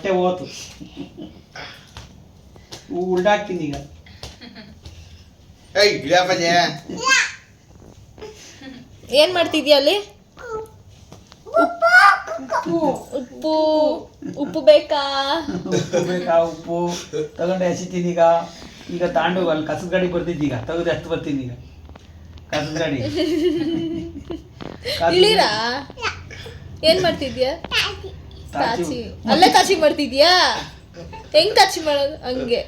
ಹೊಟ್ಟೆ ಹೋತು. ಉಲ್ಡಾಕ್ತೀನಿ ಈಗ. ಏಯ್ ಗಿಡಪ್ಪಜೆ ಏನ್ ಮಾಡ್ತಿದ್ಯಾ ಅಲ್ಲಿ? ಉಪ್ಪು. ಉಪ್ಪು. ಬೇಕಾ? ಉಪ್ಪು ಬೇಕಾ ಉಪ್ಪು. ತಗೊಂಡು ಎಸಿತೀನಿ ಈಗ. ಈಗ ತಾಂಡು ಅಲ್ಲಿ ಕಸದ ಗಾಡಿ ಬರ್ತಿದ್ದೀಗ ಈಗ. ತೆಗೆದು ಬರ್ತೀನಿ ಈಗ. ಕಸದ ಗಾಡಿ ಇಳಿರಾ ಏನ್ ಮಾಡ್ತಿದ್ಯಾ? ತಾಚಿ- ತಾಚಿ ಅಲ್ಲೇ ಕಾಚಿ ಮಾಡ್ತಿದ್ಯಾ? ಹೆಂಗ್ ತಾಚಿ ಮಾಡೋದು? ಹಂಗೆ.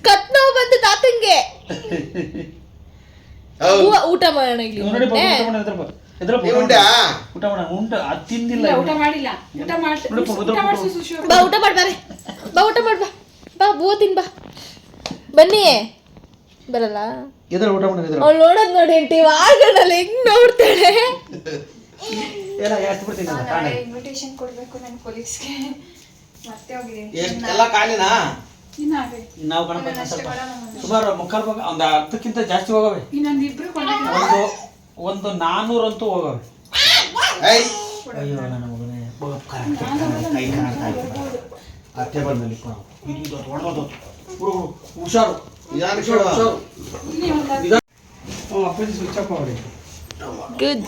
ಕತ್ ನೋವು ಬಂತು ತಾತಂಗೆ. ಊಟ ಮಾಡೋಣ ಇಲ್ಲಿ. ಊಟ ಬಾ. ಎದ್ರ ಉಂಟಾ? ಊಟ ಮಾಡ ಉಂಟ ಅದು ತಿಂದಿಲ್ಲ ಊಟ ಮಾಡಿಲ್ಲ. ಊಟ ಮಾಡಿ ಬಾ ಊಟ ಮಾಡ್ಬಾರೆ ಬಾ ಊಟ ಮಾಡ್ ಬಾ. ಬಾ ಬೂ ತಿನ್ ಬಾ. ಬನ್ನಿ. ಬರಲ್ಲ. ಎದ್ರ ಊಟ ಮಾಡ ಎದ್ರ? ಅವ್ಳು ನೋಡೋದ್ ನೋಡಿ ಎಂಟಿ ವಾರಗಳಲ್ಲಿ ಹೆಂಗ್ ನೋಡ್ತಾಳೆ? ಎಲ್ಲ ಎಷ್ಟು ಬಿಡ್ತೀನಿ ನಾನು ತಾಂಡ ಇನ್ವಿಟೇಷನ್ ಕೊಡ್ಬೇಕು ನನ್ನ ಕೊಲೀಗ್ಸ್ಗೆ ಮತ್ತೆ ಹೋಗಿದ್ದೀನಿ. ಎಷ್ಟು ಎಲ್ಲ ಖಾಲಿನಾ ಇನ್ನಾಗೆ ನಾವು ಗಣಪತಿ ಸ್ವಲ್ಪ. ಸುಮಾರು ಮುಕ್ಕಾಲು ಭಾಗ ಒಂದು ಅರ್ಧಕ್ಕಿಂತ ಜಾಸ್ತಿ ಹೋಗವೆ. ಇನ್ನೊಂದು ಇಬ್ರು ಕೊಂಡಿದ್ದೀನಿ ಒಂದು ಒಂದು ನಾನ್ನೂರಂತೂ ಹೋಗವೆ. ಅಯ್ಯೋ ನನ್ನ ಮಗನೇ ಹೋಗಪ್ಪ, ಕರೆಕ್ಟ್, ಕರೆಕ್ಟ್, ಕೈ ಕಾಣ್ತಾ ಇತ್ತು. ಆ ಟೇಬಲ್ ಮೇಲೆ ಇಟ್ಕೊ ಇದು ಇದು ಅದು ಹೊಡ್ದೋದು. ಹುಷಾರು. ಹುಷಾರು. ಹ್ಞೂ ಅಪ್ಪಾಜಿ ಸ್ವಿಚ್ ಆಫ್ ಗುಡ್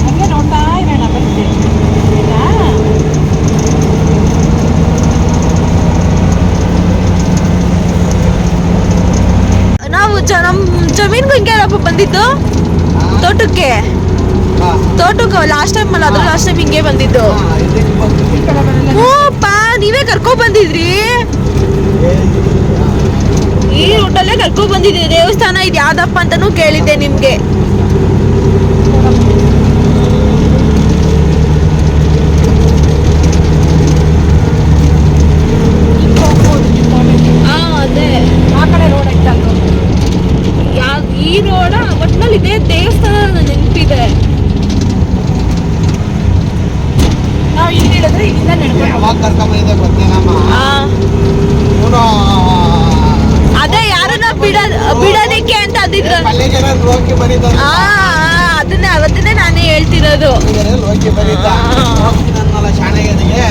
ಹಂಗೆ ನೋಡ್ತಾ ಇರೋಣ ಬರ್ತೀನಿ ಆಯ್ತಾ? ನಾವು ಜ ನಮ್ ಜಮೀನ್ಗೆ ಹಿಂಗೆ ಅಲ್ಲಪ್ಪ ಬಂದಿದ್ದು ತೋಟಕ್ಕೆ ಹಾ. ತೋಟಕ್ಕೆ ಲಾಸ್ಟ್ ಟೈಮ್ ಹಿಂಗೆ ಬಂದಿದ್ದು? ಹಾ, ಇದಕ್ಕೆ ಬಂದು ಈ ಕಡೆ ಬರಲ್ಲ ಹ್ಞೂ ಪಾ ನೀವೇ ಕರ್ಕೊ ಬಂದಿದ್ರಿ? ಈ ರೂಟಲ್ಲೇ ಕರ್ಕೊ ಬಂದಿದ್ರಿ ದೇವಸ್ಥಾನ ಇದು ಯಾವ್ದಪ್ಪ ಅಂತಾನೂ ಕೇಳಿದ್ದೆ ನಿಮ್ಗೆ ಹಿಂಗೆ ಹೋಗ್ಬೋದು ನಿಂತ್ಕೊಂಡು. ಹಾ ಅದೇ ಆ ಕಡೆ ರೋಡ್ ಐತಲ್ವ ಯಾವ ಈ ರೋಡ ಒಟ್ನಲ್ಲಿ ಇದೇ ದೇವಸ್ಥಾನ ನೆನಪಿದೆ ನಾವು ಇಲ್ಲಿ ಹಿಡಿದ್ರೆ ಇಲ್ಲಿಂದ ನಡ್ಕೊಂಡು ಯಾವಾಗ ಕರ್ಕೊಂಬಂದಿದ್ದೆ ಗೊತ್ತೇನಮ್ಮ ಆ, ಇವನು ಅದೇ ಯಾರನ್ನ ಬಿಡ ಬಿಡೋದಿಕ್ಕೆ ಅಂತ ಅದಿದ್ರ ಪಲ್ಲೆ ಜನ ಲೋಕಿ ಬರೀತ ಆ ಆ, ಅದನ್ನೇ ಅವತ್ತನ್ನೇ ನಾನೇ ಹೇಳ್ತಿರೋದು ಲೋಕಿ ಬರೀತ ಆ. ಹೋಗ್ತೀನಿ ಅನ್ನಲ್ಲ ಶಾಣೆಗೆದಿಗೆ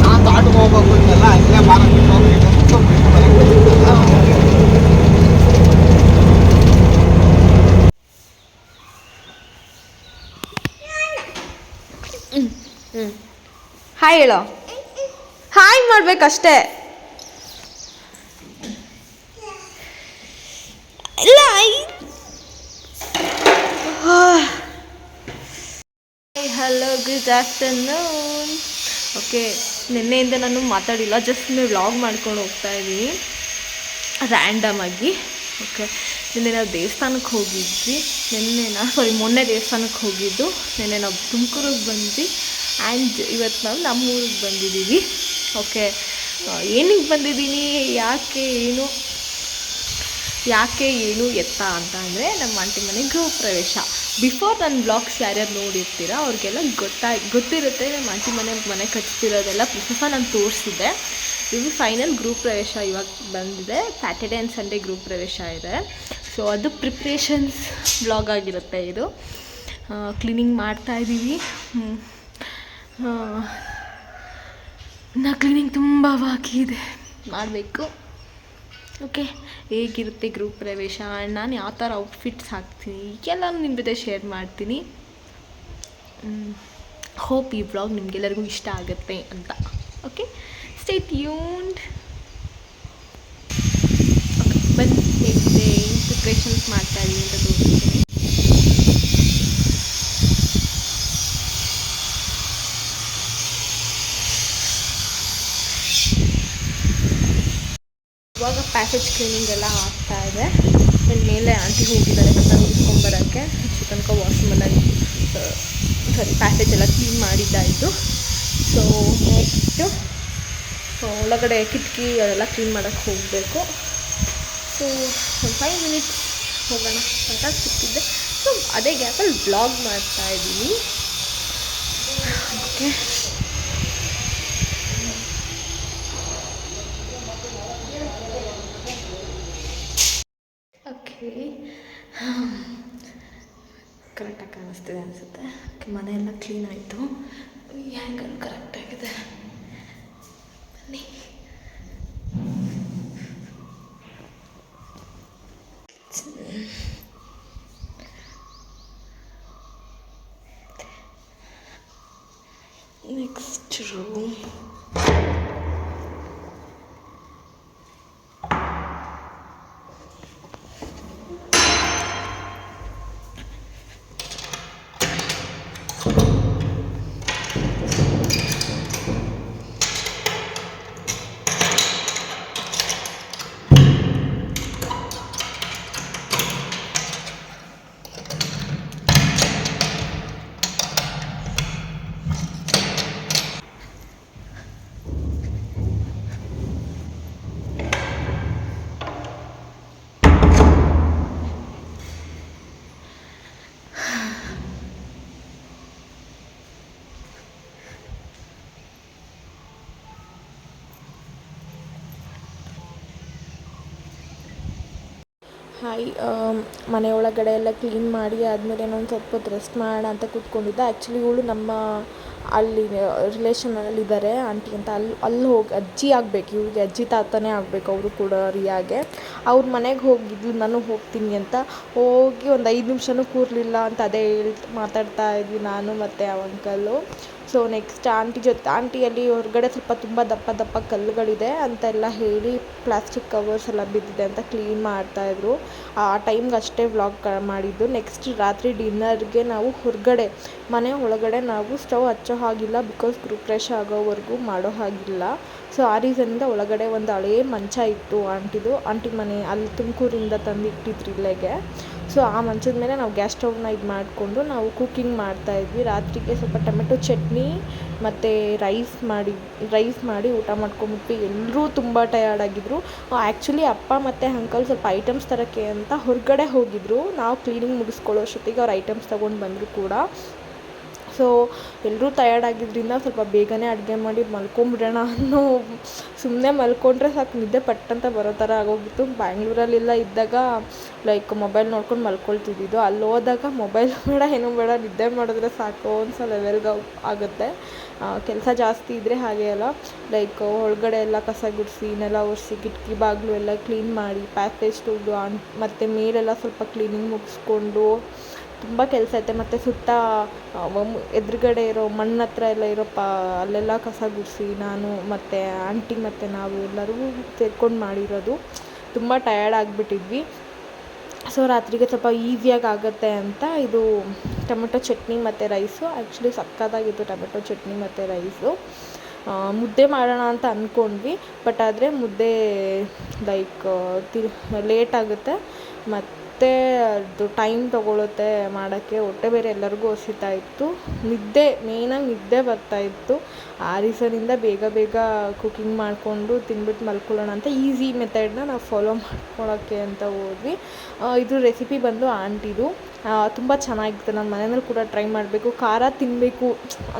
ನಾನು ತಾಟಕ್ಕೆ ಹೋಗ್ಬೇಕು ಅಂತಲ್ಲ ಅಲ್ಲೇ ಮಾರ ಬಿಟ್ಟು ಹೋಗ್ಬೇಕು ಅಂತ ಬಿಟ್ಟು ಬರಕ್ಕೆ ಬಂದಿದ್ದಲ್ಲ. ಹಾಯ್ ಹೇಳೋ. ಹಾಯ್ ಮಾಡ್ಬೇಕಷ್ಟೇ. ಇಲ್ಲ ಹಲೋ ಗುಡ್ ಆಫ್ಟರ್ನೂನ್ ಓಕೆ ನಿನ್ನೆಯಿಂದ ನಾನು ಮಾತಾಡಿಲ್ಲ ಜಸ್ಟ್ ನೀವು ವ್ಲಾಗ್ ಮಾಡ್ಕೊಂಡು ಹೋಗ್ತಾ ಇದ್ದೀನಿ ರ್ಯಾಂಡಮ್ ಆಗಿ. ಓಕೆ ನಿನ್ನೆ ನಾವು ದೇವಸ್ಥಾನಕ್ಕೆ ಹೋಗಿದ್ವಿ. ನಿನ್ನೆ ಸಾರಿ ಮೊನ್ನೆ ದೇವಸ್ಥಾನಕ್ಕೆ ಹೋಗಿದ್ದು. ನಿನ್ನೆ ನಾವು ತುಮಕೂರಿಗೆ ಬಂದ್ವಿ. ಆ್ಯಂಡ್ ಇವತ್ತು ನಾವು ನಮ್ಮ ಊರಿಗೆ ಬಂದಿದ್ದೀವಿ ಓಕೆ ಏನಿಗೆ ಬಂದಿದ್ದೀನಿ? ಯಾಕೆ ಏನು? ಯಾಕೆ ಏನು ಎತ್ತ ಅಂತ ಅಂದರೆ ನಮ್ಮ ಆಂಟಿ ಮನೆ ಗೃಹ ಪ್ರವೇಶ ಬಿಫೋರ್ ನನ್ನ ಬ್ಲಾಗ್ಸ್ ಯಾರ್ಯಾರು ನೋಡಿರ್ತೀರ, ಅವ್ರಿಗೆಲ್ಲ ಗೊತ್ತಾಗಿ ಗೊತ್ತಿರುತ್ತೆ ನಮ್ಮ ಆಂಟಿ ಮನೆ ಮನೆ ಕಟ್ಟಿಸ್ತಿರೋದೆಲ್ಲ ಪ್ರೊಸೆಸ ನಾನು ತೋರಿಸಿದ್ದೆ. ಇದು ಫೈನಲ್ ಗ್ರೂಪ್ ಪ್ರವೇಶ ಇವಾಗ ಬಂದಿದೆ. ಸ್ಯಾಟರ್ಡೆ ಆ್ಯಂಡ್ ಸಂಡೇ ಗ್ರೂಪ್ ಪ್ರವೇಶ ಇದೆ. ಸೊ ಅದು ಪ್ರಿಪ್ರೇಷನ್ಸ್ ಬ್ಲಾಗ್ ಆಗಿರುತ್ತೆ ಇದು. ಕ್ಲೀನಿಂಗ್ ಮಾಡ್ತಾ ಇದ್ದೀವಿ ನಾ ಕ್ಲೀನಿಂಗ್ ತುಂಬ ಬಾಕಿ ಇದೆ. ಮಾಡಬೇಕು. ಓಕೆ ಹೇಗಿರುತ್ತೆ ಗ್ರೂಪ್ ಪ್ರವೇಶ? ನಾನು ಯಾವ ಥರ ಔಟ್ಫಿಟ್ಸ್ ಹಾಕ್ತೀನಿ? ಎಲ್ಲನೂ ನಿಮ್ಮ ಜೊತೆ ಶೇರ್ ಮಾಡ್ತೀನಿ. ಹೋಪ್ ಈ ಬ್ಲಾಗ್ ನಿಮಗೆಲ್ಲರಿಗೂ ಇಷ್ಟ ಆಗುತ್ತೆ ಅಂತ. ಓಕೆ ಸ್ಟೇ ಟ್ಯೂನ್ಡ್ ಬಂದು ಪ್ರಿಪ್ರೇಷನ್ಸ್ ಮಾಡ್ತಾ ಇದ್ದೀನಿ ಅಂತ ತೋರಿಸ್ತೀನಿ ಇವಾಗ ಪ್ಯಾಕೇಜ್ ಕ್ಲೀನಿಂಗ್ ಎಲ್ಲ ಆಗ್ತಾ ಇದೆ. ಮೇಲೆ ಆಂಟಿ ಹೋಗಿದ್ದಾರೆ ಕಸ ಇಸ್ಕೊಂಬರೋಕ್ಕೆ ಅಷ್ಟು ತನಕ ವಾಶ್ರೂಮೆಲ್ಲ ಸಾರಿ ಪ್ಯಾಸೇಜ್ ಎಲ್ಲ ಕ್ಲೀನ್ ಮಾಡಿದ್ದಾಯಿತು ಸೊ ನೆಕ್ಸ್ಟು ಒಳಗಡೆ ಕಿಟಕಿ ಅದೆಲ್ಲ ಕ್ಲೀನ್ ಮಾಡೋಕ್ಕೆ ಹೋಗಬೇಕು. ಸೊ ಒಂದು ಫೈವ್ ಮಿನಿಟ್ಸ್ ಹೋಗೋಣ ಅಂತ ಸಿಕ್ಕಿದ್ದೆ ಸೊ ಅದೇ ಗ್ಯಾಪಲ್ಲಿ ಬ್ಲಾಗ್ ಮಾಡ್ತಾ ಇದ್ದೀನಿ. ಓಕೆ ಕಾಣಿಸ್ತಿದೆ ಅನಿಸುತ್ತೆ. ಮನೆಯೆಲ್ಲ ಕ್ಲೀನ್ ಆಯಿತು. ಹ್ಯಾಂಗಲ್ ಕರೆಕ್ಟಾಗಿದೆ ಬನ್ನಿ. ನೆಕ್ಸ್ಟ್ ರೂಮ್ ಮನೆ ಒಳಗಡೆ ಎಲ್ಲ ಕ್ಲೀನ್ ಮಾಡಿ ಆದಮೇಲೆ ನಾನು ಸ್ವಲ್ಪ ಹೊತ್ತು ರೆಸ್ಟ್ ಮಾಡೋಣ ಅಂತ ಕೂತ್ಕೊಂಡಿದ್ದೆ. ಆ್ಯಕ್ಚುಲಿ ಇವಳು ನಮ್ಮ ಅಲ್ಲಿ ರಿಲೇಷನಲ್ಲಿ ಇದ್ದಾರೆ ಆಂಟಿ ಅಂತ. ಅಲ್ಲಿ ಅಲ್ಲಿ ಹೋಗಿ, ಅಜ್ಜಿ ಆಗಬೇಕು, ಇವ್ರಿಗೆ ಅಜ್ಜಿ ತಾತನೇ ಆಗಬೇಕು, ಅವರು ಕೂಡ ರಿಯಾಗೆ. ಅವ್ರ ಮನೆಗೆ ಹೋಗಿದ್ಲು, ನಾನು ಹೋಗ್ತೀನಿ ಅಂತ. ಹೋಗಿ ಒಂದು ಐದು ನಿಮಿಷನೂ ಕೂರಲಿಲ್ಲ ಅಂತ ಅದೇ ಹೇಳ್, ಮಾತಾಡ್ತಾ ಇದ್ವಿ ನಾನು ಮತ್ತು ಆ ಅಂಕಲ್ಲು ಸೊ ನೆಕ್ಸ್ಟ್ ಆಂಟಿ ಜೊತೆ ಆಂಟಿಯಲ್ಲಿ ಹೊರಗಡೆ ಸ್ವಲ್ಪ ತುಂಬ ದಪ್ಪ ದಪ್ಪ ಕಲ್ಲುಗಳಿದೆ ಅಂತೆಲ್ಲ ಹೇಳಿ ಪ್ಲಾಸ್ಟಿಕ್ ಕವರ್ಸ್ ಎಲ್ಲ ಬಿದ್ದಿದೆ ಅಂತ ಕ್ಲೀನ್ ಮಾಡ್ತಾಯಿದ್ರು ಆ ಟೈಮ್ಗೆ ಅಷ್ಟೇ ವ್ಲಾಗ್ ಮಾಡಿದ್ದು. ನೆಕ್ಸ್ಟ್ ರಾತ್ರಿ ಡಿನ್ನರ್ಗೆ ನಾವು ಹೊರಗಡೆ, ಮನೆ ಒಳಗಡೆ ನಾವು ಸ್ಟವ್ ಹಚ್ಚೋ ಹಾಗಿಲ್ಲ ಬಿಕಾಸ್ ಫ್ರೆಶ್ ಆಗೋವರೆಗೂ ಮಾಡೋ ಹಾಗಿಲ್ಲ. ಸೊ ಆ ರೀಸನಿಂದ ಒಳಗಡೆ ಒಂದು ಹಳೇ ಮಂಚ ಇತ್ತು ಆಂಟಿದು ಆಂಟಿ ಮನೆ ಅಲ್ಲಿ ತುಮಕೂರಿಂದ ತಂದಿಟ್ಟಿದ್ರು ಇಲ್ಲಿಗೆ. ಸೊ ಆ ಮಂಚದ ಮೇಲೆ ನಾವು ಗ್ಯಾಸ್ ಸ್ಟವ್ನ ಇದು ಮಾಡಿಕೊಂಡು ನಾವು ಕುಕ್ಕಿಂಗ್ ಮಾಡ್ತಾಯಿದ್ವಿ ರಾತ್ರಿಗೆ ಸ್ವಲ್ಪ ಟೊಮೆಟೊ ಚಟ್ನಿ ಮತ್ತು ರೈಸ್ ಮಾಡಿ ರೈಸ್ ಮಾಡಿ ಊಟ ಮಾಡ್ಕೊಂಬಿಟ್ಟು ಎಲ್ಲರೂ ತುಂಬ ಟಯರ್ಡ್ ಆಗಿದ್ರು. ಆ್ಯಕ್ಚುಲಿ ಅಪ್ಪ ಮತ್ತು ಅಂಕಲ್ ಸ್ವಲ್ಪ ಐಟಮ್ಸ್ ತರೋಕ್ಕೆ ಅಂತ ಹೊರಗಡೆ ಹೋಗಿದ್ರು. ನಾವು ಕ್ಲೀನಿಂಗ್ ಮುಗಿಸ್ಕೊಳ್ಳೋ ಅಷ್ಟೊತ್ತಿಗೆ ಅವ್ರು ಐಟಮ್ಸ್ ತೊಗೊಂಡು ಬಂದರು ಕೂಡ. ಸೊ ಎಲ್ಲರೂ ಟಯರ್ಡ್ ಆಗಿದ್ದರಿಂದ ಸ್ವಲ್ಪ ಬೇಗನೆ ಅಡುಗೆ ಮಾಡಿ ಮಲ್ಕೊಂಬಿಡೋಣ ಅನ್ನೋ ಸುಮ್ಮನೆ ಮಲ್ಕೊಂಡ್ರೆ ಸಾಕು, ನಿದ್ದೆ ಪಟ್ಟಂತ ಬರೋ ಥರ ಆಗೋಗಿತ್ತು. ಬ್ಯಾಂಗ್ಳೂರಲ್ಲೆಲ್ಲ ಇದ್ದಾಗ ಲೈಕ್ ಮೊಬೈಲ್ ನೋಡ್ಕೊಂಡು ಮಲ್ಕೊಳ್ತಿದ್ದಿದ್ದು. ಅಲ್ಲಿ ಹೋದಾಗ ಮೊಬೈಲ್ ಬೇಡ, ಏನೂ ಬೇಡ, ನಿದ್ದೆ ಮಾಡಿದ್ರೆ ಸಾಕು ಒಂದು ಲೆವೆಲ್ಗೆ ಆಗುತ್ತೆ. ಕೆಲಸ ಜಾಸ್ತಿ ಇದ್ದರೆ ಹಾಗೆ ಅಲ್ಲ. ಲೈಕ್ ಒಳಗಡೆ ಎಲ್ಲ ಕಸ ಗುಡಿಸಿ, ನೆಲ ಒರೆಸಿ, ಕಿಟಕಿ, ಬಾಗಿಲು ಎಲ್ಲ ಕ್ಲೀನ್ ಮಾಡಿ ಪ್ಯಾಕೇಜ್ ತೆಗೆದು ಮತ್ತು ಮೇಲೆಲ್ಲ ಸ್ವಲ್ಪ ಕ್ಲೀನಿಂಗ್ ಮುಗಿಸ್ಕೊಂಡು ತುಂಬ ಕೆಲಸ ಐತೆ. ಮತ್ತು ಸುತ್ತ ಎದುರುಗಡೆ ಇರೋ ಮಣ್ಣು ಹತ್ರ ಎಲ್ಲ ಇರೋ ಪಾ, ಅಲ್ಲೆಲ್ಲ ಕಸ ಗುಡಿಸಿ ನಾನು ಮತ್ತು ಆಂಟಿ ಮತ್ತು ನಾವು ಎಲ್ಲರೂ ಸೇರ್ಕೊಂಡು ಮಾಡಿರೋದು. ತುಂಬ ಟಯರ್ಡ್ ಆಗಿಬಿಟ್ಟಿದ್ವಿ. ಸೊ ರಾತ್ರಿಗೆ ಸ್ವಲ್ಪ ಈಸಿಯಾಗಿ ಆಗುತ್ತೆ ಅಂತ ಇದು ಟೊಮೆಟೊ ಚಟ್ನಿ ಮತ್ತು ರೈಸು. ಆ್ಯಕ್ಚುಲಿ ಸಕ್ಕತ್ತಾಗಿತ್ತು ಟೊಮೆಟೊ ಚಟ್ನಿ ಮತ್ತು ರೈಸು. ಮುದ್ದೆ ಮಾಡೋಣ ಅಂತ ಅಂದ್ಕೊಂಡ್ವಿ ಬಟ್ ಆದರೆ ಮುದ್ದೆ, ಲೈಕ್ ತಿ ಲೇಟ್ ಆಗುತ್ತೆ. ಮತ್ತು ಅದು ಟೈಮ್ ತೊಗೊಳುತ್ತೆ ಮಾಡೋಕ್ಕೆ. ಹೊಟ್ಟೆ ಬೇರೆ ಎಲ್ಲರಿಗೂ ಹಸಿತಾ ಇತ್ತು. ನಿದ್ದೆ ಮೇಯ್ನಾಗಿ ನಿದ್ದೆ ಬರ್ತಾಯಿತ್ತು ಆ ರೀಸನಿಂದ ಬೇಗ ಬೇಗ ಕುಕ್ಕಿಂಗ್ ಮಾಡಿಕೊಂಡು ತಿಂದ್ಬಿಟ್ಟು ಮಲ್ಕೊಳ್ಳೋಣ ಅಂತ ಈಸಿ ಮೆಥಡ್ನ ನಾವು ಫಾಲೋ ಮಾಡ್ಕೊಳ್ಳೋಕ್ಕೆ ಅಂತ ಹೋದ್ವಿ. ಇದು ರೆಸಿಪಿ ಬಂದು ಆಂಟಿದು ತುಂಬ ಚೆನ್ನಾಗಿತ್ತು. ನನ್ನ ಮನೆಯಲ್ಲಿ ಕೂಡ ಟ್ರೈ ಮಾಡಬೇಕು. ಖಾರ ತಿನ್ನಬೇಕು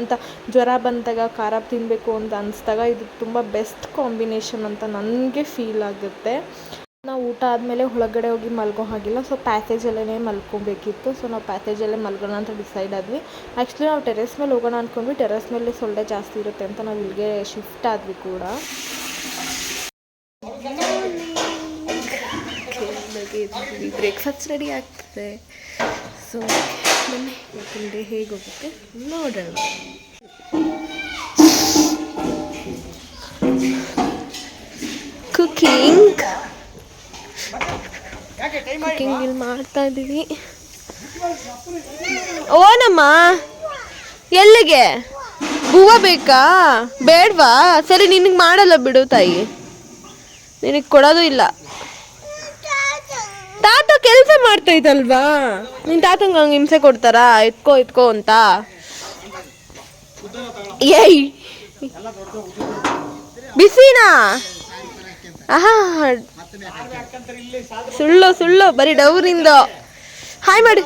ಅಂತ, ಜ್ವರ ಬಂದಾಗ ಖಾರ ತಿನ್ನಬೇಕು ಅಂತ ಅನಿಸ್ದಾಗ ಇದು ತುಂಬ ಬೆಸ್ಟ್ ಕಾಂಬಿನೇಷನ್ ಅಂತ ನನಗೆ ಫೀಲ್ ಆಗುತ್ತೆ. ನಾವು ಊಟ ಆದಮೇಲೆ ಒಳಗಡೆ ಹೋಗಿ ಮಲ್ಗೋ ಹಾಗಿಲ್ಲ. ಸೊ ಪ್ಯಾಸೇಜಲ್ಲೇ ಮಲ್ಕೊಬೇಕಿತ್ತು. ಸೊ ನಾವು ಪ್ಯಾಸೇಜಲ್ಲೇ ಮಲ್ಗೋಣ ಅಂತ ಡಿಸೈಡ್ ಆದ್ವಿ. ಆ್ಯಕ್ಚುಲಿ ನಾವು ಟೆರೆಸ್ ಮೇಲೆ ಹೋಗೋಣ ಅಂದ್ಕೊಂಡ್ವಿ ಟೆರೆಸ್ ಮೇಲೆ ಸೊಳ್ಳೆ ಜಾಸ್ತಿ ಇರುತ್ತೆ ಅಂತ ನಾವು ಇಲ್ಲಿಗೆ ಶಿಫ್ಟ್ ಆದ್ವಿ ಕೂಡ. ಬ್ರೇಕ್ಫಾಸ್ಟ್ ರೆಡಿ ಆಗ್ತದೆ. ಸೊ ಡೇ ಹೇಗೆ ಹೋಗುತ್ತೆ? ನೋಡೋಣ. ಕುಕಿಂಗ್ ಕುಕಿಂಗ್ ಇಲ್ಲಿ ಮಾಡ್ತಾ ಇದ್ದೀವಿ. ಓನಮ್ಮ, ಎಲ್ಲಿಗೆ? ಹೂವು ಬೇಕಾ? ಬೇಡವಾ? ಸರಿ, ನಿನಗೆ ಮಾಡಲ್ಲ ಬಿಡು ತಾಯಿ. ನಿನಗೆ ಕೊಡೋದು ಇಲ್ಲ. ತಾತ ಕೆಲಸ ಮಾಡ್ತಾ ಇದ್ದಲ್ವಾ? ನಿನ್ನ ತಾತಂಗೆ ಹಂಗೆ ಹಿಂಸೆ ಕೊಡ್ತಾರಾ? ಎತ್ಕೋ ಎತ್ಕೋ ಅಂತ. ಏಯ್! ಬಿಸಿನಾ? ಆಹಾ ಸುಳ್ಳು ಸುಳ್ಳು, ಬರೀ ಡೌರಿಂದ ಹಾಯ್ ಮಾಡಿ.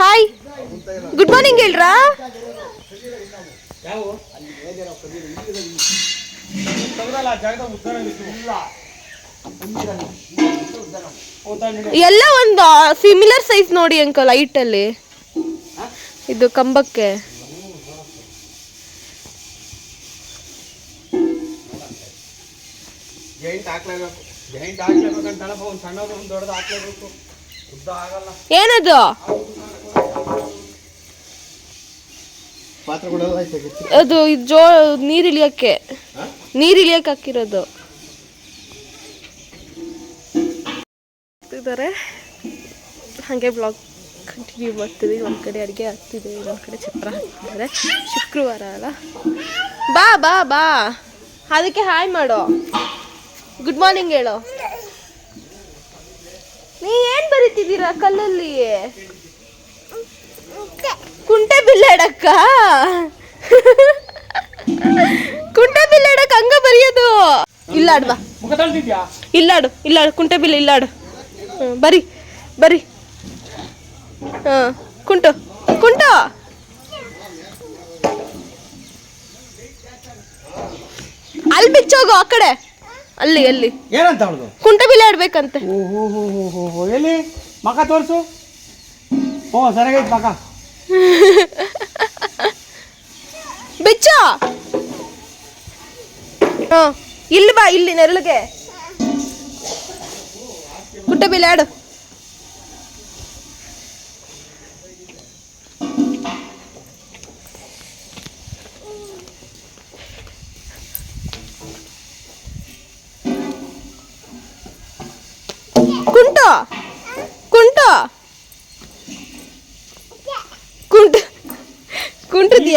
ಹಾಯ್ ಗುಡ್ ಮಾರ್ನಿಂಗ್ ಹೇಳ್ರಾ? ಎಲ್ಲ ಒಂದು ಸಿಮಿಲರ್ ಸೈಜ್ ನೋಡಿ ಅಂಕಲ್ ಅಲ್ಲಿ. ಇದು ಕಂಬಕ್ಕೆ. ಜೈಂಟ್ ಹಾಕ್ಲೇಬೇಕು. ಜೈಂಟ್ ಹಾಕ್ಲೇಬೇಕು ಅಂತಲ್ಲಪ್ಪ ಒಂದು ಸಣ್ಣದು ಒಂದು ದೊಡ್ಡದು ಹಾಕ್ಲೇಬೇಕು. ಉದ್ದ ಆಗಲ್ಲ. ಏನದು? ಅದು ಇದು ಜೋ ನೀರ್ ಇಳಿಯಕ್ಕೆ. ನೀರ್ ಇಳಿಯಕ್ಕೆ ಹಾಕಿರೋದು. ಇದ್ದಾರೆ ಹಾಗೆ ಬ್ಲಾಗ್ ಕಂಟಿನ್ಯೂ ಮಾಡ್ತಿದ್ದೀವಿ ಒಂದು ಕಡೆ ಅಡುಗೆ ಆಗ್ತಿದೆ ಇನ್ನೊಂದು ಕಡೆ ಚಪ್ರ ಹಾಕ್ತಿದ್ದಾರೆ. ಶುಕ್ರವಾರ ಅಲ್ಲ? ಬಾ ಬಾ ಬಾ. ಅದಕ್ಕೆ ಹಾಯ್ ಮಾಡೋ. ಗುಡ್ ಮಾರ್ನಿಂಗ್ ಹೇಳು. ನೀ ಏನು ಬರೀತಿದ್ದೀರಾ ಕಲ್ಲಲ್ಲಿ? ಕುಂಟೆ ಬಿಲ್ಲಾಡಕ್ಕ? ಕುಂಟೆ ಬಿಲ್ಲಾಡಕ್ ಹಂಗ ಬರೆಯೋದು? ತಳ್ತಿದ್ಯಾ ಇಲ್ಲಾಡು ಇಲ್ಲಾಡು ಕುಂಟೆ ಬಿಲ್ಲ ಇಲ್ಲಾಡು ಬರಿ ಬರಿ. ಹಾಂ ಕುಂಟು. ಕುಂಟು! ಅಲ್ಲಿ ಬಿಚ್ಚೋಗು ಆ ಕಡೆ. ಅಲ್ಲಿ ಅಲ್ಲಿ. ಏನಂತ ಅವಳದು ಕುಂಟಬಿಲ್ಲೆ ಆಡ್ಬೇಕಂತೆ. ಓಹೋ ಎಲ್ಲಿ? ಮಕ ತೋರಿಸು. ಓ ಸರಿಯಾಗೈತೆ ಮಕ ಬಿಚ್ಚ! ಹಾ ಇಲ್ಲಿ ಬಾ ಇಲ್ಲಿ ನೆರಳಿಗೆ. ಕುಂಟಬಿಲ್ಲೆ ಆಡು.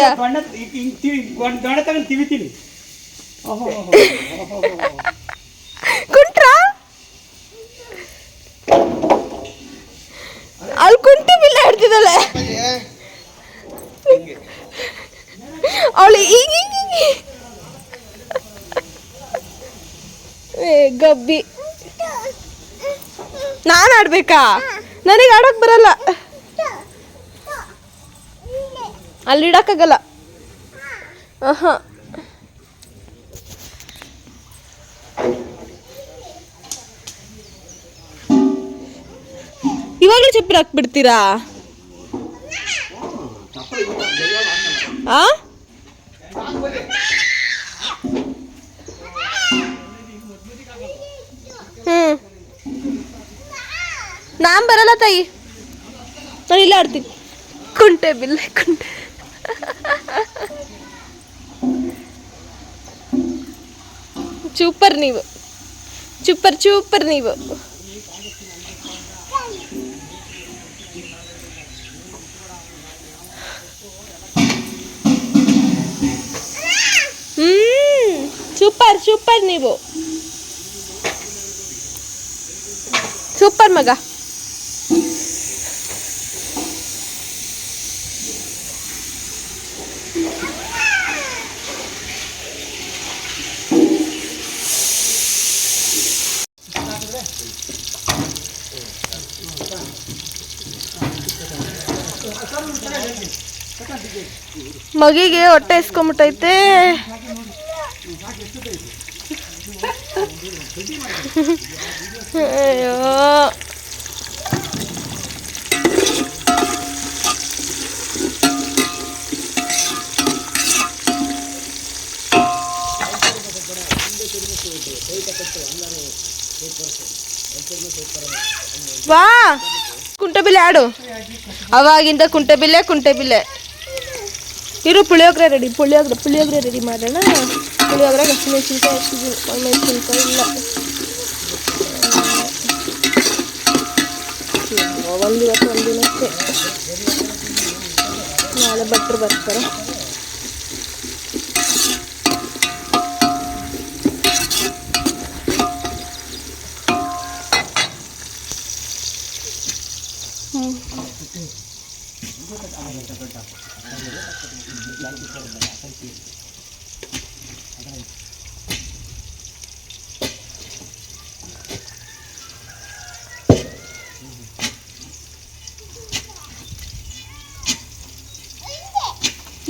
ಕುಂಟಿದ್ಯಾ ದೊಣ್ಣೆ ದೊಣ್ಣೆ ತಗೊಂಡು ತಿವಿತೀನಿ. ಕುಂಟ್ರ? ಅಲ್ಲಿ ಬಿಲ್ಲ ಅವಳು ಈಗ. ಏ ಗಬ್ಬಿ. ನಾನು ಆಡ್ಬೇಕಾ? ನನಗೆ ಆಡಕ್ ಬರಲ್ಲ. ಅಲ್ಲಿ ಇಡಕ್ಕಾಗಲ್ಲ. ಆಹಾ ಇವಾಗಲೇ ಚಪ್ಪಲಿ ಹಾಕ್ಬಿಡ್ತೀರಾ? ಆ? ಹ್ಮ್. ನಾನ್ ಬರಲ್ಲ ತಾಯಿ. ನಾನು ಇಲ್ಲ ಆಡ್ತೀನಿ. ಕುಂಟೆ ಬಿಲ್ಲೆ, ಕುಂಟೆ. ಚೂಪರ್ ನೀವು ಚೂಪರ್ ಚೂಪರ್ ನೀವು ಹ್ಮ್ ಸೂಪರ್ ಸೂಪರ್ ನೀವು ಸೂಪರ್ ಮಗ ಮಗಿಗೆ ಹೊಟ್ಟೆ ಇಸ್ಕೊಂಬಿಟ್ಟೈತೆ ಅಯ್ಯೋ. ವಾ ಕುಂಟೆಬಿಲ್ಲೆ ಆಡು. ಅವಾಗಿಂದ ಕುಂಟೆಬಿಲ್ಲೆ ಕುಂಟೆಬಿಲ್ಲೆ. ಇರು, ಪುಳಿಯೋಗರೆ ರೆಡಿ ಪುಳಿಯೋಗರೆ ಪುಳಿಯೋಗರೆ ರೆಡಿ ಮಾಡೋಣ. ಪುಳಿಯೋಗರೆ ಹಸಿಮೆಣಸಿನ್ಕಾಯಿ ಹಾಕ್ತಿದ್ದೀನಿ ಮೆಣಸಿನ್ಕಾಯಿ ಇಲ್ಲ. ಒಂದು ಇವತ್ತು ಒಂದು ದಿನಕ್ಕೆ ನಾಳೆ ಭಟ್ರು ಬರ್ತಾರೆ.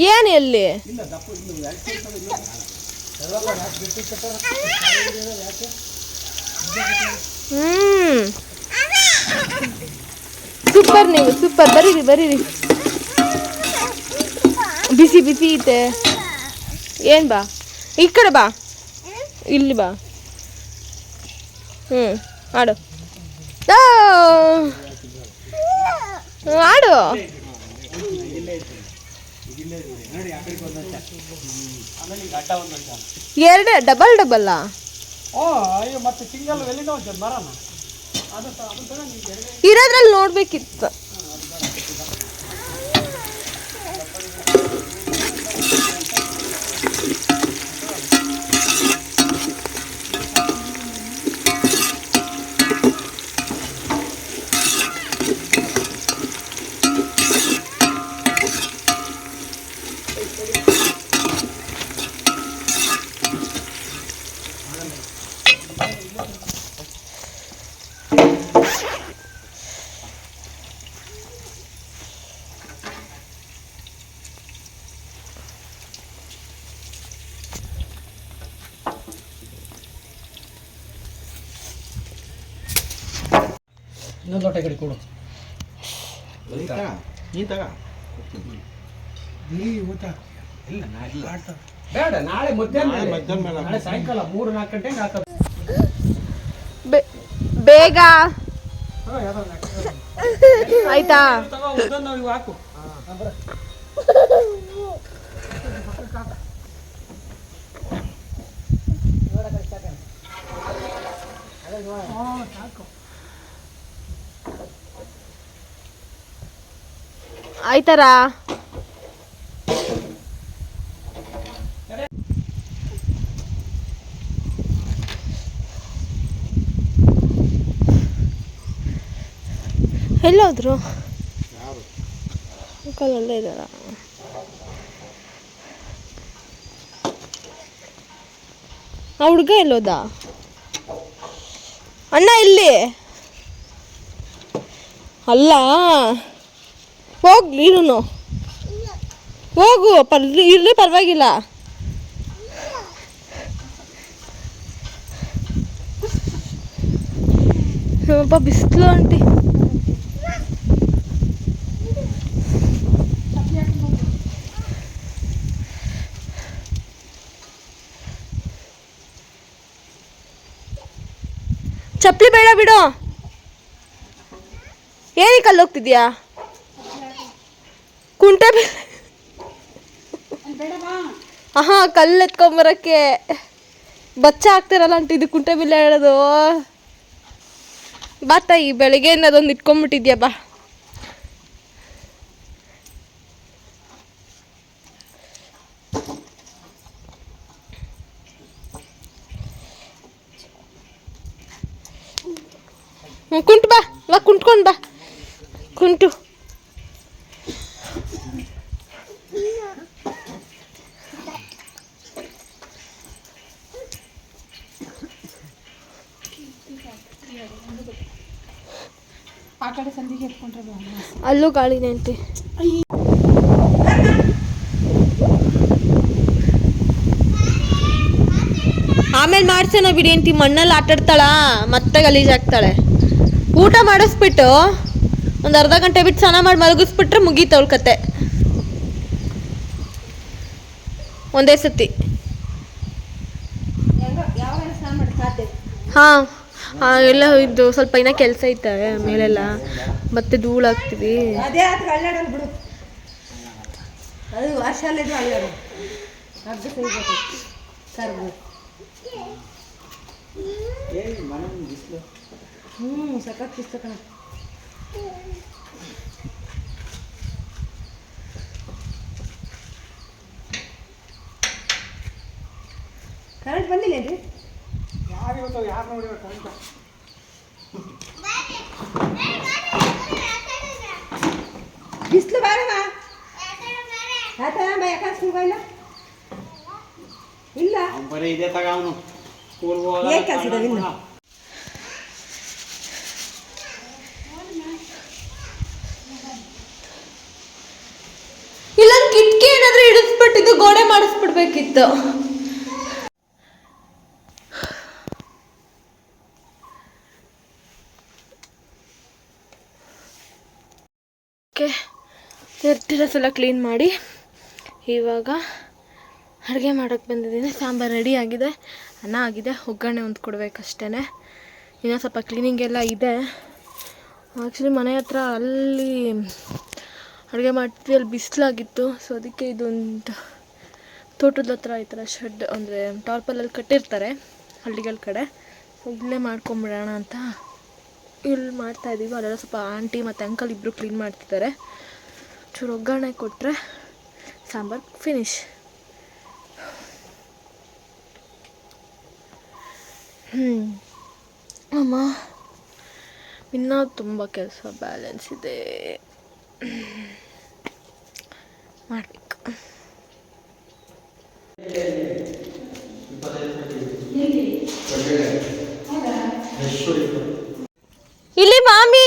ಏನು ಎಲ್ಲಿ? ಹ್ಮ್. ಸೂಪರ್ ನೀವು ಸೂಪರ್. ಬರೀರಿ ಬರೀರಿ. ಬಿಸಿ ಬಿಸಿ ಇದೆ. ಏನು ಬಾ? ಈ ಕಡೆ ಬಾ. ಇಲ್ಲಿ ಬಾ. ಹ್ಞೂ ಆಡು. ಆಡು. ಎರಡೇ ಡಬಲ್ ಡಬಲ್ಲಾ ಇರೋದ್ರಲ್ಲಿ ಅಯ್ಯೋ ಮತ್ತೆ ಸಿಂಗಲ್ ಎಲ್ಲಿಂದ ಒಂದು ಮರನ ಅದು ತ- ಅದು ತಗೊಂಡು ನೀನು ಎರಡೇ ಇರೋದ್ರಲ್ಲಿ ನೋಡ್ಬೇಕಿತ್ತು ಇನ್ನೊಂದು ಲೋಟ ಈ ಕಡೆ ಕೊಡು ನೀನ್ ತಗ ನೀ ಊಟ ಇಲ್ಲ ನಾಳೆ ಬೇಡ ನಾಳೆ ಮಧ್ಯಾಹ್ನ ನಾಳೆ ಮಧ್ಯಾಹ್ನ ಮೇಲೆ ನಾಳೆ ಸಾಯಂಕಾಲ ಮೂರು ನಾಲ್ಕು ಗಂಟೆಗೆ ಹಾಕೋದು ಬೇ- ಬೇಗ. ಆಯ್ತಾ? ಹಾಕು. ಆಯ್ತಾರಾ? ಎಲ್ಲೋದ್ರು ಅಂಕಲ್ ಅಲ್ಲೇ ಇದ್ದಾರ? ಆ ಹುಡುಗ ಎಲ್ಲೋದ ಅಣ್ಣ ಇಲ್ಲಿ. ಅಲ್ಲ, ಹೋಗ್ಲಿ ನೀನು ಹೋಗು, ಪರ್, ಇರಲಿ ಪರವಾಗಿಲ್ಲ. ಅಪ್ಪ ಬಿಸಿಲು ಆಂಟಿ. ಚಪ್ಪಲಿ ಬೇಡ ಬಿಡು. ಏನಕ್ಕೆ ಅಲ್ಲಿ ಹೋಗ್ತಿದ್ಯಾ? ಕುಂಟೆ ಹಾ ಆಹಾ ಕಲ್ಲು ಎತ್ಕೊಂಬರಕ್ಕೆ ಬಚ್ಚ ಹಾಕ್ತಿರಲ್ಲ ಅಂತ ಇದು ಕುಂಟೆ ಬಿಲ್ಲೆ ಹೇಳೋದು. ಬಾ ತಾಯಿ ಬೆಳಿಗ್ಗೆ ಅದೊಂದು ಇಟ್ಕೊಂಡ್ಬಿಟ್ಟಿದ್ಯಾ ಬಾ. ಹ್ಞೂ ಕುಂಟು ಬಾ. ಬಾ, ಕುಂಟ್ಕೊಂಡು ಬಾ. ಕುಂಟು. ಅಲ್ಲೂ ಗಾಳಿ ಅಂತೆ ಆಮೇಲೆ ಮಾಡ್ಸೋಣ ಬಿಡಿ ಅಂತಿ ಮಣ್ಣಲ್ಲಿ ಆಟಾಡ್ತಾಳ? ಮತ್ತೆ ಗಲೀಜಾಗ್ತಾಳೆ ಊಟ ಮಾಡಿಸ್ಬಿಟ್ಟು ಒಂದು ಅರ್ಧ ಗಂಟೆ ಬಿಟ್ಟು ಸ್ನಾನ ಮಾಡಿ ಮಲಗಿಸ್ಬಿಟ್ರೆ ಮುಗೀತವಳ ಕತೆ. ಒಂದೇ ಸತಿ ಹಾಂ ಎಲ್ಲ ಇದು ಸ್ವಲ್ಪ ಇನ್ನೂ ಕೆಲಸ ಐತೆ ಮೇಲೆಲ್ಲ. ಮತ್ತೆ ಧೂಳು ಹಾಕ್ತೀವಿ. ಅದೇ ಹ್ಞೂ ಸಖತ್ ಪುಸ್ತಕ ಕರೆಂಟ್ ಬಂದಿಲ್ಲ ರೀ ಯಾರು ಇವತ್ತು ಯಾರು ನೋಡಿ ಕರೆಂಟ್ ಬಿಸಿಲು ಬಾರಮ್ಮ. ಆತ ಯಾಕೆ ಸ್ಕೂಲ್ಗೆ ಹೋಗಿಲ್ಲ? ಇಲ್ಲ. ಬರೀ ಇದೆ ತಗ ಅವನು. ಸ್ಕೂಲ್ಗೆ ಏನ್ ಕೆಲ್ಸ ಇದಾವೆ ಇನ್ನು? ಇಲ್ಲ ಕಿಟಕಿ ಏನಾದ್ರೂ ಇಡಿಸ್ಬಿಟ್ಟಿದ್ದು ಗೋಡೆ ಮಾಡಿಸ್ಬಿಡ್ಬೇಕಿತ್ತು ಓಕೆ ಎಲ್ಲ ಕ್ಲೀನ್ ಮಾಡಿ. ಇವಾಗ ಅಡುಗೆ ಮಾಡೋಕ್ಕೆ ಬಂದಿದ್ದೀನಿ. ಸಾಂಬಾರು ರೆಡಿ ಆಗಿದೆ. ಅನ್ನ ಆಗಿದೆ. ಒಗ್ಗರಣೆ ಒಂದು ಕೊಡಬೇಕಷ್ಟೇ ಇನ್ನೂ ಸ್ವಲ್ಪ ಕ್ಲೀನಿಂಗ್ ಎಲ್ಲ ಇದೆ. ಆ್ಯಕ್ಚುಲಿ ಮನೆ ಹತ್ರ ಅಲ್ಲಿ ಅಡುಗೆ ಮಾಡ್ತೀವಿ ಅಲ್ಲಿ ಬಿಸಿಲಾಗಿತ್ತು. ಸೊ ಅದಕ್ಕೆ ಇದೊಂದು ತೋಟದ ಹತ್ರ ಈ ಥರ ಶೆಡ್ ಅಂದರೆ ಟಾರ್ಪಲಲ್ಲಿ ಕಟ್ಟಿರ್ತಾರೆ ಹಳ್ಳಿಗಳ ಕಡೆ. ಇಲ್ಲೇ ಮಾಡ್ಕೊಂಬಿಡೋಣ ಅಂತ ಇಲ್ಲಿ ಮಾಡ್ತಾ ಇದ್ದೀವಿ. ಅಲ್ಲೆಲ್ಲ ಸ್ವಲ್ಪ ಆಂಟಿ ಮತ್ತು ಅಂಕಲ್ ಇಬ್ಬರು ಕ್ಲೀನ್ ಮಾಡ್ತಿದ್ದಾರೆ. ಚೂರು ಒಗ್ಗರಣೆ ಕೊಟ್ಟರೆ ಸಾಂಬಾರು ಫಿನಿಶ್ ಹ್ಞೂ ಅಮ್ಮ, ಇನ್ನೂ ತುಂಬ ಕೆಲಸ ಬ್ಯಾಲೆನ್ಸ್ ಇದೆ. ಮಾಡಬೇಕು. ಇಲ್ಲಿ ಮಾಮಿ.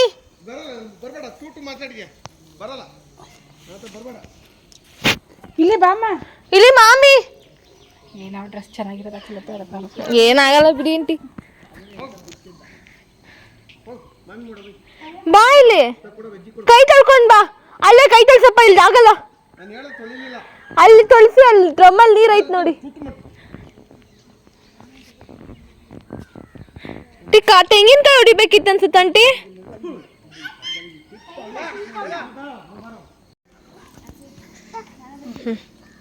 ಬರಬೇಡ ತೂಟು ಮಾತಾಡಿಗೆ ಬರಲ್ಲ ಬರಬೇಡ ಇಲ್ಲಿ ಬಾಮ್ಮ ಇಲ್ಲಿ ಮಾಮಿ ಏನಾವ ಡ್ರೆಸ್ ಚೆನ್ನಾಗಿರೋದ ಏನಾಗಲ್ಲ ಬಿಡಿ ಅಂಟಿ ಬಾ ಇಲ್ಲಿ. ಕೈ ತೊಳ್ಕೊಂಡ್ ಬಾ. ಅಲ್ಲೇ ಕೈ ತೊಳ್ಸಪ್ಪ ಇಲ್ಲಿ ಆಗಲ್ಲ ಅಲ್ಲಿ ತೊಳಸಿ ಅಲ್ಲಿ ಡ್ರಮ್ಮಲ್ಲಿ ನೀರು ಐತೆ ನೋಡಿ. ಟಿಕ್ಕ ತೆಂಗಿನಕಾಯಿ ಹೊಡಿಬೇಕಿತ್ತು ಅನ್ಸುತ್ತೆ ಅಂಟಿ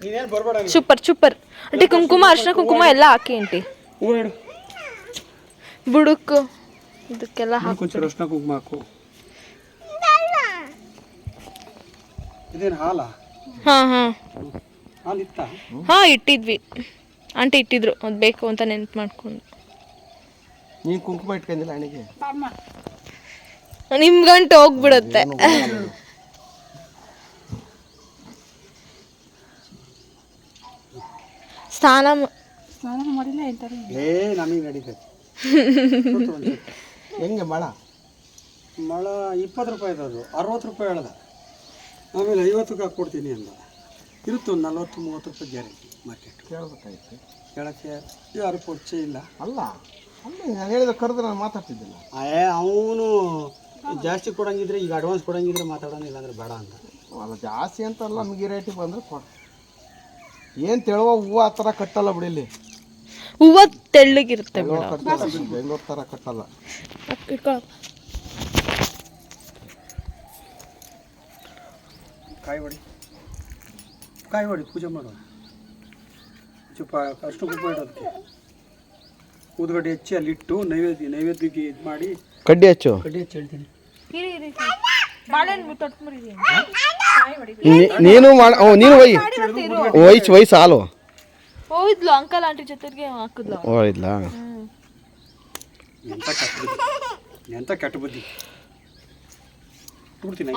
ನೀನೇನು ಬರಬೇಡ ಸೂಪರ್ ಸೂಪರ್. ಅಂಟಿ ಕುಂಕುಮ ಅರ್ಶಿನ ಕುಂಕುಮ ಎಲ್ಲ ಹಾಕಿ ಅಂಟಿ ಬುಡುಕು ಇದಕ್ಕೆಲ್ಲ ಹಾಕು. ಅರ್ಶಿನ ಕುಂಕುಮ ಹಾಕು. ಇದೇನು ಹಾಲಾ? ಹಾಂ ಹಾಂ. ಹಾಂ ಇಟ್ಟಿದ್ವಿ. ಆಂಟಿ ಇಟ್ಟಿದ್ರು ಅದು ಬೇಕು ಅಂತ ನೆನ್ಪು ಮಾಡ್ಕೊಂಡು. ನೀನು ಕುಂಕುಮ ಇಟ್ಕೊಂಡಿಲ್ಲ ಅಣಿಗೆ ನಿಮ್ಗಂಟು ಹೋಗ್ಬಿಡುತ್ತೆ. ಸ್ನಾನ ಮ- ಸ್ನಾನ ಮಾಡಿಲ್ಲ ಎಂತಾರೆ ಏ ನಮಗೆ ನಡೀತೈತೆ ಹೆಂಗೆ ಮಳ? ಮಳ ಇಪ್ಪತ್ತು ರೂಪಾಯಿ ಅದು ಅರವತ್ತು ರೂಪಾಯಿ ಹೇಳ್ದ ಆಮೇಲೆ ಐವತ್ತಕ್ಕೆ ಕೊಡ್ತೀನಿ ಅಂದ. ಇರುತ್ತೆ ಒಂದು ನಲ್ವತ್ತು ಮೂವತ್ತು ರೂಪಾಯಿ ಗ್ಯಾರಂಟಿ ಮಾರ್ಕೆಟ್ ಕೇಳಬೇಕಾಯ್ತು. ಕೇಳಕ್ಕೆ ಯಾರು ಪರಿಚಯ ಇಲ್ಲ. ಅಲ್ಲ ಅಲ್ಲ ನಾನು ಹೇಳಿದ ಕರೆದ್ರೆ ನಾನು ಮಾತಾಡ್ತಿದ್ದಿಲ್ಲ. ಏ ಅವನು ಜಾಸ್ತಿ ಕೊಡಂಗಿದ್ರೆ ಈಗ ಅಡ್ವಾನ್ಸ್ ಕೊಡಂಗಿದ್ರೆ ಮಾತಾಡೋಣ ಇಲ್ಲಾಂದ್ರೆ ಬೇಡ ಅಂತ. ಅಲ್ಲ ಜಾಸ್ತಿ ಅಂತಲ್ಲ ನಮಗೆ ರೇಟಿಗೆ ಬಂದ್ರೆ ಕೊಡ. ಏನು ತೆಳುವ ಹೂವು ಆ ಥರ ಕಟ್ಟಲ್ಲ ಬಿಡಿಲಿ ಹೂವು ತೆಳ್ಳಗಿರುತ್ತೆ ಬೆಂಗ್ಳೂರು ಬೆಂಗಳೂರು ಥರ ಕಟ್ಟಲ್ಲ. ಕಾಯಿ ಹೊಡಿ ಕಾಯಿ ಹೊಡಿ ಪೂಜೆ ಮಾಡೋಣ. ಚುಪ್ಪ ಅಷ್ಟು ಕುಪ್ಪ ಇಡೋದಕ್ಕೆ ಕೂದಗಡ್ಡೆ ಹೆಚ್ಚಿ ಅಲ್ಲಿಟ್ಟು ನೈವೇದ್ಯ ನೈವೇದ್ಯಕ್ಕೆ ಇದು ಮಾಡಿ ಕಡ್ಡಿ ಹಚ್ಚು. ಕಡ್ಡಿ ಹಚ್ಚಿ ಹೇಳ್ತೀನಿ. ನೀನು ಮಾಡ ಓ ನೀನು ಒಯ್ ವಯಸ್ಸು ವಯಸ್ಸು ಹಾಲು. ಹೋಯ್ದ್ಲು ಅಂಕಲ್ ಆಂಟಿ ಜೊತೆಗೆ ಹಾಕಿದ್ಲು ಎಂತ ಕೆಟ್ಟ ಬುದ್ಧಿ? ಎಂತ ಕೆಟ್ಟ ಬುದ್ಧಿ?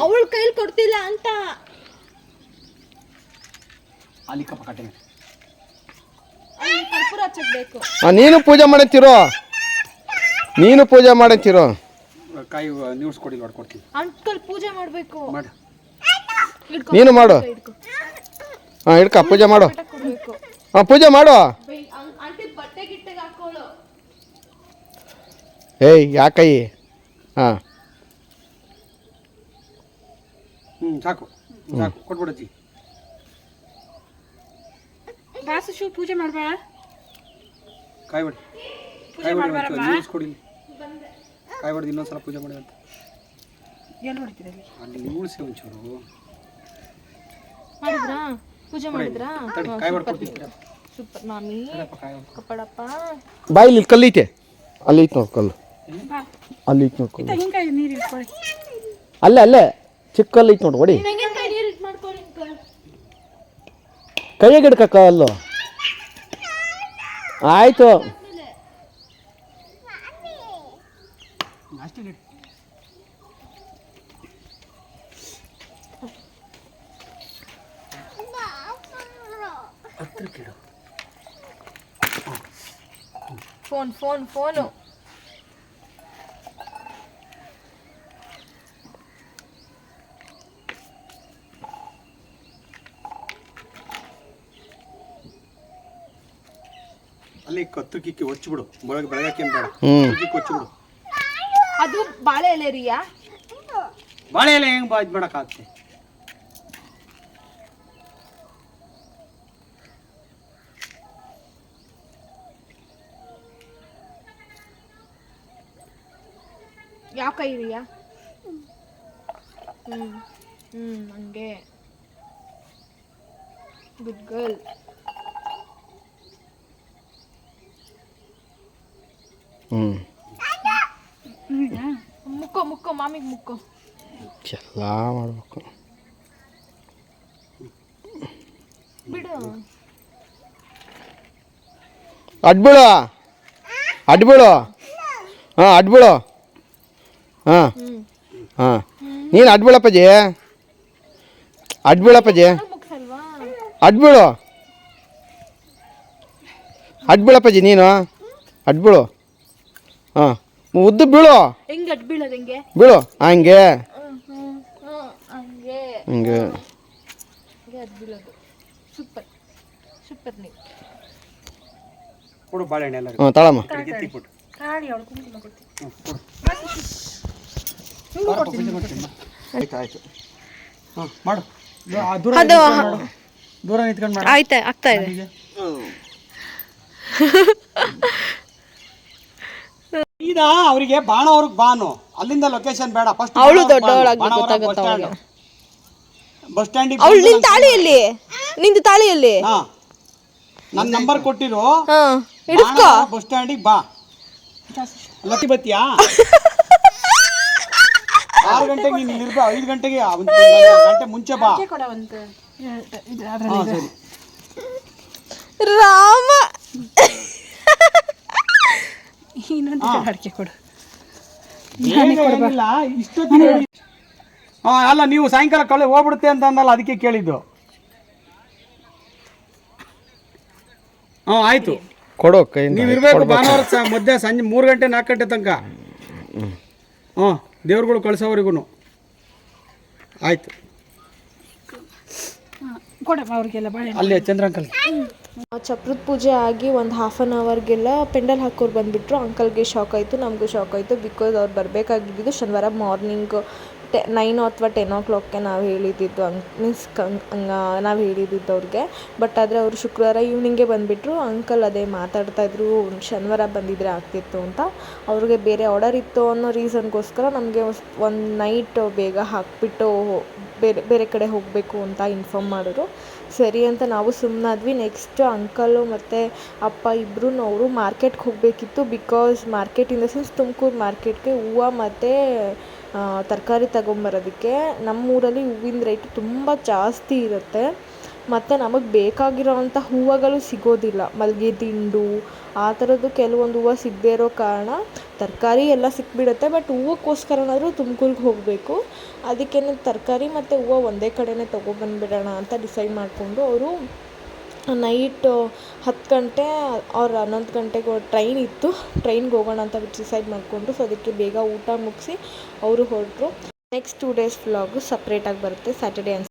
ಅವಳ ಕೈಲಿ ಕೊಡ್ತಿಲ್ಲ ಅಂತ. ಕರ್ಪೂರ ನೀನು ಪೂಜೆ ಮಾಡಂತಿರೋ? ನೀನು ಪೂಜೆ ಮಾಡಂತಿರೋ? ಕಾಯಿ ಅಂಕಲ್ ಪೂಜೆ ಮಾಡ್ಬೇಕು. ಮಾಡಿ. ನೀನು ಮಾಡು. ಹಾ ಹಾಂ ಹಿಡ್ಕ ಪೂಜೆ ಮಾಡು. ಕೊಡ್ಬೇಕು. ಹಾಂ ಪೂಜೆ ಮಾಡು. ಆಂಟಿ ಬಟ್ಟೆ ಗಿಟ್ಟೆಗೆ ಹಾಕೋಳು. ಏಯ್ ಯಾಕೈ ಹಾಂ. ಹ್ಞೂ ಸಾಕು. ಸಾಕು ಕೊಟ್ಬಿಡಜ್ಜಿ ಬಾಸು ಶಿವ ಪೂಜೆ ಮಾಡ್ಬೇಡ ಕಾಯಿ ಪೂಜೆ ಕಾಯಿ ಕೊಡಿ ಕಾಯಿ ಇನ್ನೊಂದ್ಸಲ ಪೂಜೆ ಮಾಡಿ ಅಂತ. ಎಲ್ಲಿ ಹೊಡಿತೀರ ಅಲ್ಲಿ? ಅಲ್ಲಿ ನೀಡ್ಸಿ ಒಂಚೂರು. ಮಾಡಿದ್ರಾ? ಪೂಜೆ ಮಾಡಿದ್ರಾ? ತಡಿ ಕಾಯಿ ಹೊಡ್ಕೊಡ್ತೀನಿ ಸೂಪರ್ ಮಾಮಿ ಕಾಯಿ ಕಪ್ಪಡಪ್ಪ. ಬಾಯಿಲಿ ಕಲ್ಲೈತೆ ಅಲ್ಲಿ ಐತೆ ನೋಡಿ ಕಲ್ಲು. ಅಲ್ಲಿ ಐತೆ ನೋಡಿ ಕಲ್ಲು. ಹಿಂಗಾಗಿ ನೀರು ಇಟ್ಕೊಳ್ಳಿ ಅಲ್ಲೇ ಅಲ್ಲೇ. ಚಿಕ್ಕ ಕಲ್ಲು ಐತೆ ನೋಡಿ ಹೊಡಿ ತೆಂಗಿನಕಾಯಿ ನೀರು ಇಟ್ಟು ಮಾಡ್ಕೊಳ್ಳಿ ಅಂಕಲ್ ಕೈಯಾಗ ಅಲ್ಲೋ ಆಯಿತು. ಫೋನ್ ಫೋನ್ ಫೋನು ಅಲ್ಲಿ ಕತ್ತು ಕಿಕ್ಕಿ ಹೊಚ್ಚಿಬಿಡು ಬೆಳಗ್ಗೆ ಬೆಳಗ್ಗೆ ಬೇಡ ಹ್ಮ್. ಕತ್ತು ಕಿಕ್ಕಿ ಹೊಚ್ಚಿಬಿಡು ಅದು ಬಾಳೆ ಎಲೆ ರೀಯಾ ಬಾಳೆ ಎಲೆ ಹೆಂಗೆ ಬಾ ಇದು ಮಾಡೋಕ್ಕಾಗುತ್ತೆ ಯಾವ ಕೈ ರೀಯಾ ಹ್ಞೂ ಹ್ಞೂ ಹಂಗೆ. ಗುಡ್ ಗರ್ಲ್ ಹ್ಞೂ ಮುಕ್ಕೋ ಮುಕ್ಕೋ ಮಾಮಿಗೆ ಮುಕ್ಕೋ. ಎಲ್ಲ ಮಾಡಬೇಕು. ಬಿಡು. ಅಡ್ಬಿಳು ಅಡ್ಬಿಳು ಹಾಂ ಅಡ್ಬಿಳು ಹಾಂ. ಹಾಂ. ನೀನು ಅಡ್ಬಿಳಪ್ಪಾಜಿ? ಅಡ್ಬಿಳಪ್ಪಾಜಿ? ಅಡ್ಬಿಳು. ಅಡ್ಬಿಳಪ್ಪಾಜಿ ನೀನು? ಅಡ್ಬಿಳು. ಹಾಂ. ಉದ್ದು ಬೀಳು. ಹೆಂಗೆ ಅಡ್ ಬೀಳೋದು ಹೆಂಗೆ? ಬೀಳು. ಹಂಗೆ. ಹಂಗೆ ಹಂಗೆ. ಹಂಗೆ ಅದ್ ಬೀಳೋದು. ಸೂಪರ್. ಸೂಪರ್ ನೀವು. ಕೊಡು ಬಾಳೆಹಣ್ಣು ಎಲ್ಲ ಹ್ಞೂ ತಳಮ್ಮ. ಎತ್ತಿ ಕೊಟ್ಟು ಕಾಳಿ ಅವಳು ಕುಂಕುಮ ಕೊಡ್ತೀನಿ. ಆಯ್ತು ಆಯ್ತು. ಹಾಂ ಮಾಡು. ಆ ದೂರ ಅದು- ದೂರ ನಿಂತ್ಕೊಂಡು ಮಾಡು. ಆಯ್ತಾ ಆಗ್ತಾ ಇದೆ. ಈಗ ಅವರಿಗೆ ಬಾಣವ್ರಿಗೆ ಬಾನು. ಅಲ್ಲಿಂದ ಲೊಕೇಶನ್ ಬೇಡ. ಫಸ್ಟ್ ಅವಳು ದೊಡ್ಡವಳಾಗಿ ಗೊತ್ತಾಗುತ್ತೆ ಅವ್ಳಿಗೆ. ಬಸ್ ಸ್ಟ್ಯಾಂಡ್ ಅವಳು ನಿನ್ ತಾಳಿಯಲ್ಲಿ? ನಿಂದು ತಾಳಿಯಲ್ಲಿ? ಹಾ. ನನ್ನ ನಂಬರ್ ಕೊಟ್ಟಿರು. ಹಾ. ಹಿಡಿಸ್ಕೋ. ಬಸ್ ಸ್ಟ್ಯಾಂಡಿಗೆ ಬಾ. ಲತಿ ಬತ್ತಿಯಾ? ಆರು ಗಂಟೆಗೆ ನೀನು ಇರ್ಬಾ ಐದು ಗಂಟೆಗೆ ಒಂದು ಗಂಟೆ ಮುಂಚೆ ಬಾ. ಕೊಡ ಒಂದು. ಹಾ ಸರಿ. ರಾಮ. ಇನ್ನೊಂದು ಅಡಿಕೆ ಕೊಡು. ಏನಿಲ್ಲ ಇಷ್ಟೊತ್ತಿಗೆ. ಹಾ ಅಲ್ಲ ನೀವು ಸಾಯಂಕಾಲ ಕಳೆ ಹೋಗ್ಬಿಡುತ್ತೆ ಅಂತ ಅಂದಲ್ಲ ಅದಕ್ಕೆ ಕೇಳಿದ್ದು. ಹಾ ಆಯ್ತು. ಕೊಡು ನೀವು ಇರ್ಬೇಕು ಭಾನುವಾರ ಸ- ಮಧ್ಯ ಸಂಜೆ ಮೂರು ಗಂಟೆ ನಾಲ್ಕು ಗಂಟೆ ತನಕ. ಹ್ಞೂ ದೇವ್ರುಗಳು ಕಳ್ಸೋವರೆಗೂ ಆಯ್ತು. ಕೊಡಪ್ಪ ಅವ್ರಿಗೆಲ್ಲ ಬಾಳೆ ಅಲ್ಲಿ ಚಂದ್ರಂಕಲ್. ಚಪ್ರದ ಪೂಜೆ ಆಗಿ ಒಂದು ಹಾಫ್ ಆನ್ ಅವರ್ಗೆಲ್ಲ ಪೆಂಡಲ್ ಹಾಕೋರು ಬಂದುಬಿಟ್ರು. ಅಂಕಲ್ಗೆ ಶಾಕ್ ಆಯಿತು, ನಮಗೂ ಶಾಕ್ ಆಯಿತು ಬಿಕಾಸ್ ಅವ್ರು ಬರಬೇಕಾಗಿದ್ದು ಶನಿವಾರ ಮಾರ್ನಿಂಗ್ ಟೆ ನೈನ್ ಅಥವಾ ಟೆನ್ ಓ ಕ್ಲಾಕ್ಗೆ ನಾವು ಹೇಳಿದ್ದಿದ್ದು ಅಂಕ್ ಮೀನ್ಸ್ ನಾವು ಹೇಳಿದ್ದಿದ್ದು ಅವ್ರಿಗೆ. ಬಟ್ ಆದರೆ ಅವರು ಶುಕ್ರವಾರ ಈವ್ನಿಂಗೇ ಬಂದುಬಿಟ್ರು. ಅಂಕಲ್ ಅದೇ ಮಾತಾಡ್ತಾಯಿದ್ರು ಶನಿವಾರ ಬಂದಿದ್ರೆ ಆಗ್ತಿತ್ತು ಅಂತ. ಅವ್ರಿಗೆ ಬೇರೆ ಆರ್ಡರ್ ಇತ್ತು ಅನ್ನೋ ರೀಸನ್ಗೋಸ್ಕರ ನಮಗೆ ಒಂದು ನೈಟ್ ಬೇಗ ಹಾಕಿಬಿಟ್ಟು ಬೇರೆ ಬೇರೆ ಕಡೆ ಹೋಗಬೇಕು ಅಂತ ಇನ್ಫಾರ್ಮ್ ಮಾಡಿದ್ರು. ಸರಿ ಅಂತ ನಾವು ಸುಮ್ಮನಾದ್ವಿ ನೆಕ್ಸ್ಟ್ ಅಂಕಲು ಮತ್ತು ಅಪ್ಪ ಇಬ್ಬರು ಅವರು ಮಾರ್ಕೆಟ್ಗೆ ಹೋಗಬೇಕಿತ್ತು because market in the sense Tumakuru ಮಾರ್ಕೆಟ್ಗೆ ಹೂವು ಮತ್ತು ತರಕಾರಿ ತಗೊಂಬರೋದಕ್ಕೆ ನಮ್ಮೂರಲ್ಲಿ ಹೂವಿನ ರೇಟ್ ತುಂಬ ಜಾಸ್ತಿ ಇರುತ್ತೆ. ಮತ್ತು ನಮಗೆ ಬೇಕಾಗಿರೋವಂಥ ಹೂವುಗಳು ಸಿಗೋದಿಲ್ಲ. ಮಲ್ಲಿಗೆ ದಿಂಡು ಆ ಥರದ್ದು ಕೆಲವೊಂದು ಹೂವು ಸಿಗದೇ ಇರೋ ಕಾರಣ ತರಕಾರಿ ಎಲ್ಲ ಸಿಕ್ಬಿಡುತ್ತೆ. ಬಟ್ ಹೂವಕ್ಕೋಸ್ಕರನಾದರೂ ತುಮಕೂರಿಗೆ ಹೋಗಬೇಕು. ಅದಕ್ಕೆ ತರಕಾರಿ ಮತ್ತು ಹೂವು ಒಂದೇ ಕಡೆನೇ ತೊಗೊಬಂದ್ಬಿಡೋಣ ಅಂತ ಡಿಸೈಡ್ ಮಾಡಿಕೊಂಡು ಅವರು ನೈಟ್ ಹತ್ತು ಗಂಟೆ ಅವ್ರ ಹನ್ನೊಂದು ಗಂಟೆಗೆ ಟ್ರೈನ್ ಇತ್ತು. ಟ್ರೈನ್ಗೆ ಹೋಗೋಣ ಅಂತ ಡಿಸೈಡ್ ಮಾಡಿಕೊಂಡು ಸೊ ಅದಕ್ಕೆ ಬೇಗ ಊಟ ಮುಗಿಸಿ ಅವರು ಹೊರಟರು. ನೆಕ್ಸ್ಟ್ ಟೂ ಡೇಸ್ ವ್ಲಾಗು ಸಪ್ರೇಟಾಗಿ ಬರುತ್ತೆ. ಸ್ಯಾಟರ್ಡೇ ಅನ್ಸ್